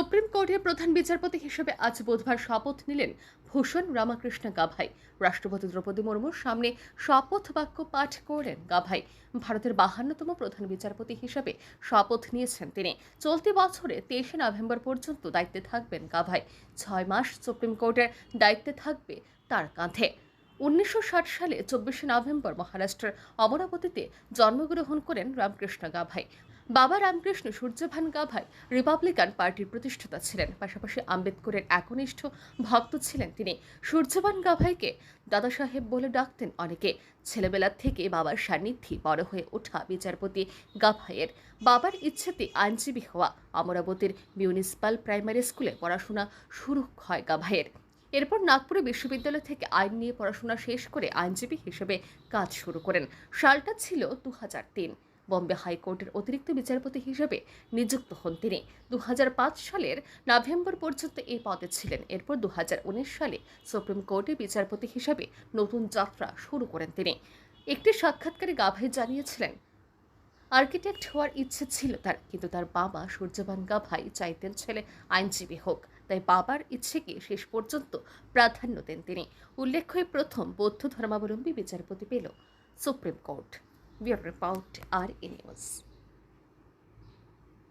Supreme কোর্টের প্রধান বিচারপতি হিসেবে আজ বুধবার শপথ নিলেন ভূষণ রামাকৃষ্ণ গাভাই। রাষ্ট্রপতি দ্রৌপদী মুর্মুর সামনে শপথ বাক্য পাঠ করলেন গাভাই। ভারতের বাহান্নতম প্রধান বিচারপতি হিসেবে শপথ নিয়েছেন তিনি। চলতি বছরে তেইশে নভেম্বর পর্যন্ত দায়িত্বে থাকবেন গাভাই। ছয় মাস সুপ্রিম কোর্টের দায়িত্বে থাকবে তার কাঁধে। উনিশশো ষাট সালে চব্বিশে নভেম্বর মহারাষ্ট্রের অমরাবতীতে জন্মগ্রহণ করেন রামকৃষ্ণ গাভাই। বাবা রামকৃষ্ণ সূর্যভান গাভাই রিপাবলিকান পার্টির প্রতিষ্ঠাতা ছিলেন। পাশাপাশি আম্বেদকরের একনিষ্ঠ ভক্ত ছিলেন তিনি। সূর্যবান গাভাইকে দাদা সাহেব বলে ডাকতেন অনেকে। ছেলেবেলা থেকে বাবার সান্নিধ্যে বড় হয়ে ওঠা বিচারপতি গাভাইয়ের বাবার ইচ্ছেতে আইনজীবী হওয়া অমরাবতীর মিউনিসিপাল প্রাইমারি স্কুলে পড়াশোনা শুরু হয় গাভাইয়ের। এরপর নাগপুরে বিশ্ববিদ্যালয় থেকে আইন নিয়ে পড়াশোনা শেষ করে আইনজীবী হিসেবে কাজ শুরু করেন। সালটা ছিল দু বম্বে হাইকোর্টের অতিরিক্ত বিচারপতি হিসেবে নিযুক্ত হন তিনি। দু হাজার পাঁচ সালের নভেম্বর পর্যন্ত এই পদে ছিলেন। এরপর দু হাজার উনিশ সালে সুপ্রিম কোর্টে বিচারপতি হিসেবে নতুন যাত্রা শুরু করেন তিনি। একটি সাক্ষাৎকারে গাভাই জানিয়েছিলেন, আর্কিটেক্ট হওয়ার ইচ্ছে ছিল তার, কিন্তু তার বাবা সূর্যবান গাভাই চাইতেন ছেলে আইনজীবী হোক। তাই বাবার ইচ্ছেকে শেষ পর্যন্ত প্রাধান্য দেন তিনি। উল্লেখ্য প্রথম বৌদ্ধ ধর্মাবলম্বী বিচারপতি পেল supreme court. we are repelled our enemies